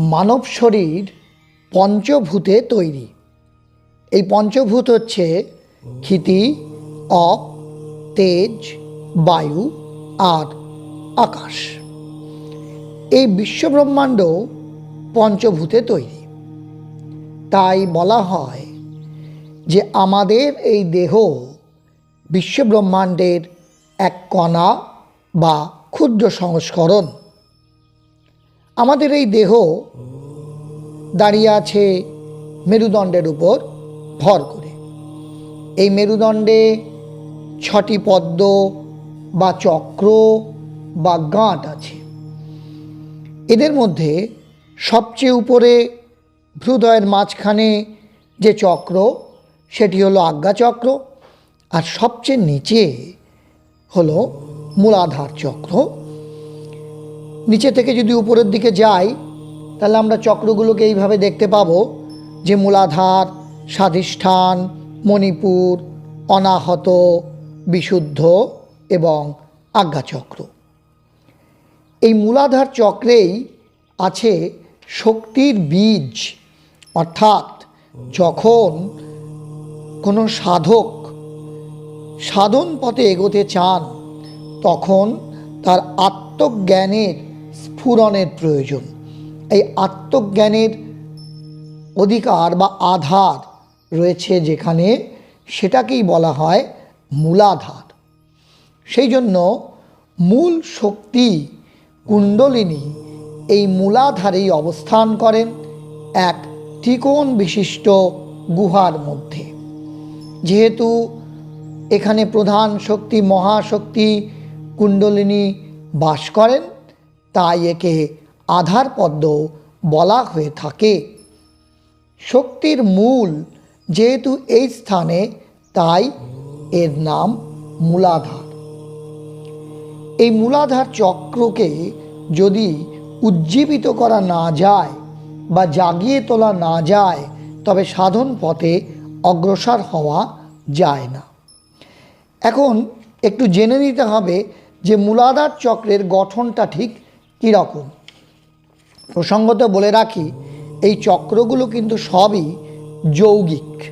মানব শরীর পঞ্চভূতে তৈরি। এই পঞ্চভূত হচ্ছে ক্ষিতি অপ তেজ, বায়ু আর আকাশ। এই বিশ্বব্রহ্মাণ্ড পঞ্চভূতে তৈরি। তাই বলা হয় যে আমাদের এই দেহ বিশ্বব্রহ্মাণ্ডের এক কণা বা ক্ষুদ্র সংস্করণ। আমাদের এই দেহ দাঁড়িয়ে আছে মেরুদণ্ডের উপর ভর করে। এই মেরুদণ্ডে ছটি পদ্ম বা চক্র বা গাঁট আছে। এদের মধ্যে সবচেয়ে উপরে হৃদয়ের মাঝখানে যে চক্র, সেটি হলো আজ্ঞাচক্র আর সবচেয়ে নিচে হলো মূলাধার চক্র। নিচে থেকে যদি উপরের দিকে যাই, তাহলে আমরা চক্রগুলোকে এইভাবে দেখতে পাবো যে মূলাধার, স্বাধিষ্ঠান, মণিপুর, অনাহত, বিশুদ্ধ এবং আজ্ঞাচক্র। এই মূলাধার চক্রেই আছে শক্তির বীজ। অর্থাৎ যখন কোনো সাধক সাধন পথে এগোতে চান, তখন তার আত্মজ্ঞানের স্ফুরণের প্রয়োজন। এই আত্মজ্ঞানের অধিকার বা আধার রয়েছে যেখানে সেটাকেই বলা হয় মূলাধার। সেই জন্য মূল শক্তি কুণ্ডলিনী এই মূলাধারেই অবস্থান করেন এক ত্রিকোণ বিশিষ্ট গুহার মধ্যে। যেহেতু এখানে প্রধান শক্তি, মহাশক্তি কুণ্ডলিনী বাস করেন তাই একে আধার পদ্ম বলা হয়ে থাকে। শক্তির মূল যেহেতু এই স্থানে, তাই এর নাম মূলাধার। এই মূলাধার চক্রকে যদি উজ্জীবিত করা না যায় বা জাগিয়ে তোলা না যায়, তবে সাধন পথে অগ্রসর হওয়া যায় না। এখন একটু জেনে নিতে হবে যে মূলাধার চক্রের গঠনটা ঠিক কীরকম? প্রসঙ্গত বলে রাখি, এই চক্রগুলো কিন্তু সবই যৌগিক।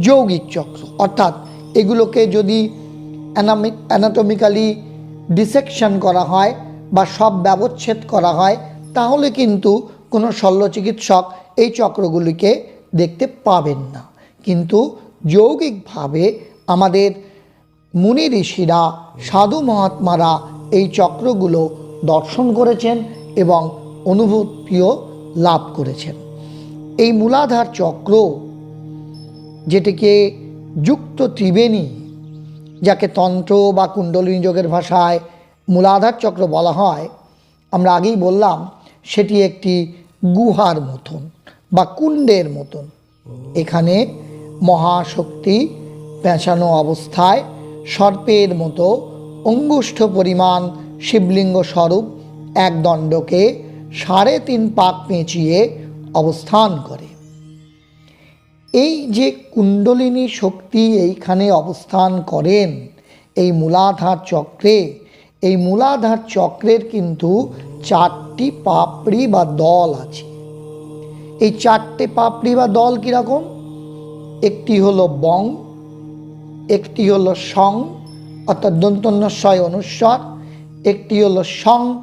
যৌগিক চক্র। অর্থাৎ এগুলোকে যদি অ্যানামিক অ্যানাটমিক্যালি ডিসেকশন করা হয় বা সব ব্যবচ্ছেদ করা হয়, তাহলে কিন্তু কোনো শল্য চিকিৎসক এই চক্রগুলিকে দেখতে পাবেন না। কিন্তু যৌগিকভাবে আমাদের মুনি ঋষিরা, সাধু মহাত্মারা এই চক্রগুলো দর্শন করেছেন এবং অনুভূতিও লাভ করেছেন। এই মূলাধার চক্র, যেটিকে যুক্ত ত্রিবেণী, যাকে তন্ত্র বা কুণ্ডলিনী যোগের ভাষায় মূলাধার চক্র বলা হয়, আমরা আগেই বললাম, সেটি একটি গুহার মতন বা কুণ্ডের মতন। এখানে মহাশক্তি পেঁচানো অবস্থায় সর্পের মতো অঙ্গুষ্ঠ পরিমাণ শিবলিঙ্গ স্বরূপ এক দণ্ডকে সাড়ে তিন পাক পেঁচিয়ে অবস্থান করে। এই যে কুণ্ডলিনী শক্তি এইখানে অবস্থান করেন, এই মূলাধার চক্রে, এই মূলাধার চক্রের কিন্তু চারটি পাপড়ি বা দল আছে। এই চারটে পাপড়ি বা দল কীরকম? একটি হলো বং, একটি হলো সং, অর্থাৎ দন্তন্যস্বয় অনুস্বর একটি হলো সং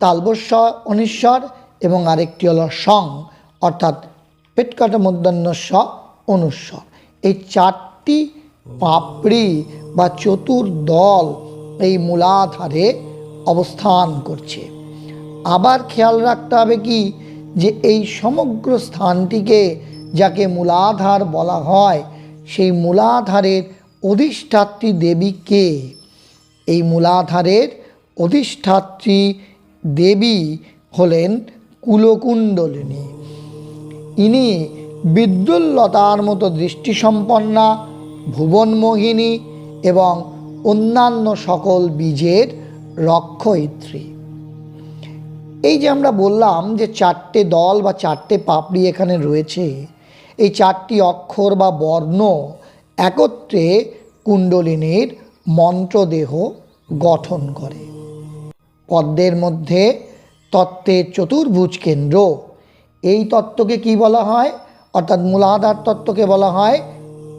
তালবস্বয় অনুস্বর এবং আরেকটি হলো সং, অর্থাৎ পেটকাটা মধ্যাহ্নস্ব অনুস্বর। এই চারটি পাপড়ি বা চতুর্দল এই মূলাধারে অবস্থান করছে। আবার খেয়াল রাখতে হবে কি? যে এই সমগ্র স্থানটিকে যাকে মূলাধার বলা হয়, সেই মূলাধারের অধিষ্ঠাত্রী দেবী কে? এই মূলাধারের অধিষ্ঠাত্রী দেবী হলেন কুলকুণ্ডলিনী। ইনি বিদ্যুল্লতার মতো দৃষ্টিসম্পন্না, ভুবনমোহিনী এবং অন্যান্য সকল বীজের রক্ষয়িত্রী। এই যে আমরা বললাম যে চারটে দল বা চারটে পাপড়ি এখানে রয়েছে, এই চারটি অক্ষর বা বর্ণ একত্রে কুণ্ডলিনীর মন্ত্রদেহ গঠন করে। পদ্মের মধ্যে তত্ত্বের চতুর্ভুজ কেন্দ্র। এই তত্ত্বকে কি বলা হয়? অর্থাৎ মূলাধার তত্ত্বকে বলা হয়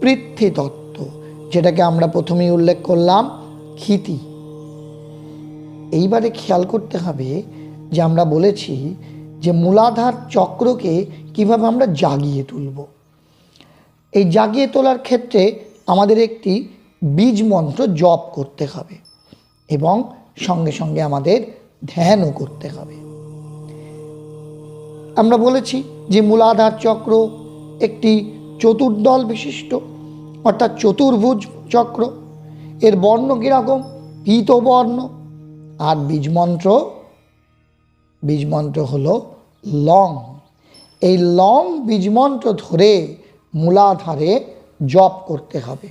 পৃথ্বী তত্ত্ব, যেটাকে আমরা প্রথমেই উল্লেখ করলাম ক্ষিতি। এইবারে খেয়াল করতে হবে যে আমরা বলেছি যে মূলাধার চক্রকে কীভাবে আমরা জাগিয়ে তুলব। এই জাগিয়ে তোলার ক্ষেত্রে আমাদের একটি বীজ মন্ত্র জপ করতে হবে এবং সঙ্গে সঙ্গে আমাদের ধ্যানও করতে হবে। আমরা বলেছি যে মূলাধার চক্র একটি চতুর্দল বিশিষ্ট, অর্থাৎ চতুর্ভুজ চক্র। এর বর্ণ কীরকম? পীতবর্ণ আর বীজমন্ত্র? বীজমন্ত্র হল লং। এই লং বীজমন্ত্র ধরে মূলাধারে জপ করতে হবে।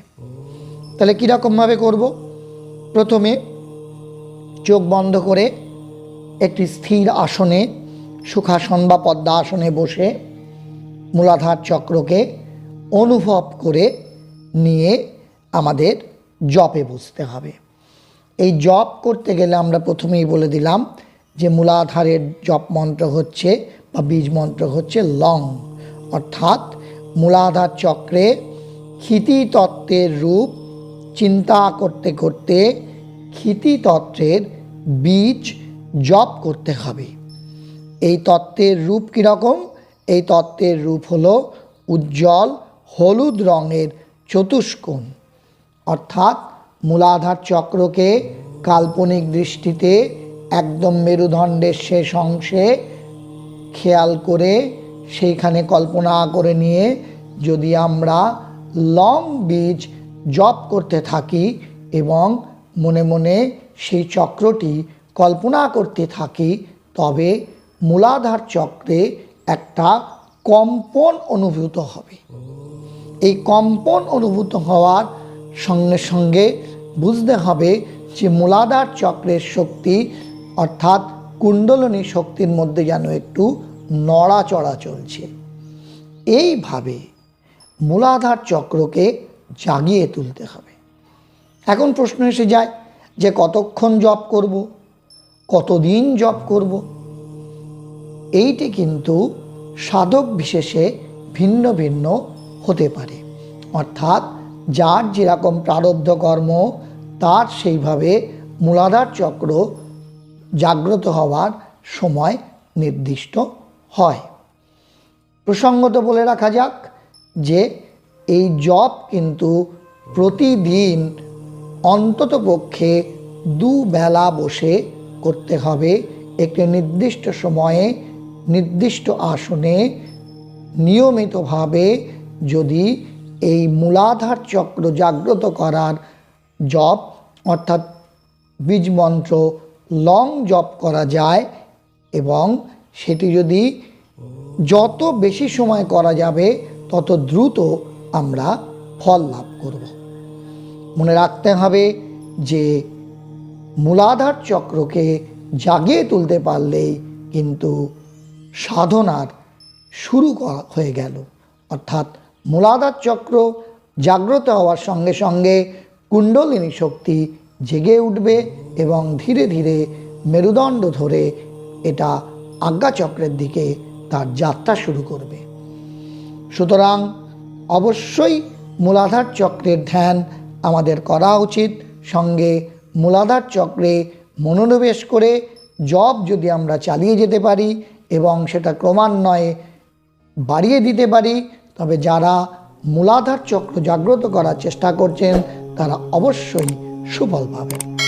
তাহলে কীরকমভাবে করব? প্রথমে চোখ বন্ধ করে একটি স্থির আসনে, সুখাসন বা পদ্মা আসনে বসে মূলাধার চক্রকে অনুভব করে নিয়ে আমাদের জপে বসতে হবে। এই জপ করতে গেলে আমরা প্রথমেই বলে দিলাম যে মূলাধারের জপ মন্ত্র হচ্ছে বা বীজ মন্ত্র হচ্ছে লং। অর্থাৎ মূলাধার চক্রে ক্ষিতি তত্ত্বের রূপ চিন্তা করতে করতে ক্ষিতি তত্ত্বের বীজ জপ করতে হবে। এই তত্ত্বের রূপ কীরকম? এই তত্ত্বের রূপ হলো উজ্জ্বল হলুদ রঙের চতুষ্কোণ। অর্থাৎ মূলাধার চক্রকে কাল্পনিক দৃষ্টিতে একদম মেরুদণ্ডের শেষ অংশে খেয়াল করে সেইখানে কল্পনা করে নিয়ে যদি আমরা লং বীজ জপ করতে থাকি এবং মনে মনে সেই চক্রটি কল্পনা করতে থাকি, তবে মূলাধার চক্রে একটা কম্পন অনুভূত হবে। এই কম্পন অনুভূত হওয়ার সঙ্গে সঙ্গে বুঝতে হবে যে মূলাধার চক্রের শক্তি, অর্থাৎ কুণ্ডলনী শক্তির মধ্যে যেন একটু নড়াচড়া চলছে। এইভাবে মূলাধার চক্রকে জাগিয়ে তুলতে হবে। এখন প্রশ্ন এসে যায় যে কতক্ষণ জপ করব? কতদিন জপ করব? এইটি কিন্তু সাধক বিশেষে ভিন্ন ভিন্ন হতে পারে। অর্থাৎ যার যেরকম প্রারব্ধ কর্ম, তার সেইভাবে মূলাধার চক্র জাগ্রত হওয়ার সময় নির্দিষ্ট হয়। প্রসঙ্গত বলে রাখা যাক যে এই জপ কিন্তু প্রতিদিন অন্তত পক্ষে দুবেলা বসে করতে হবে। একটি নির্দিষ্ট সময়ে, নির্দিষ্ট আসনে নিয়মিতভাবে যদি এই মূলাধার চক্র জাগ্রত করার জপ, অর্থাৎ বীজ মন্ত্র, লং জপ করা যায় এবং সেটি যদি যত বেশি সময় করা যাবে, তত দ্রুত আমরা ফল লাভ করব। মনে রাখতে হবে যে মূলাধার চক্রকে জাগিয়ে তুলতে পারলেই কিন্তু সাধনার শুরু করা হয়ে গেল। অর্থাৎ মূলাধার চক্র জাগ্রত হওয়ার সঙ্গে সঙ্গে কুণ্ডলিনী শক্তি জেগে উঠবে এবং ধীরে ধীরে মেরুদণ্ড ধরে এটা আজ্ঞাচক্রের দিকে তার যাত্রা শুরু করবে। সুতরাং অবশ্যই মূলাধার চক্রের ধ্যান আমাদের করা উচিত। সঙ্গে মূলাধার চক্রে মনোনিবেশ করে জব যদি আমরা চালিয়ে যেতে পারি এবং সেটা ক্রমান্বয়ে বাড়িয়ে দিতে পারি, তবে যারা মূলাধার চক্র জাগ্রত করার চেষ্টা করছেন, তারা অবশ্যই সুফল পাবেন।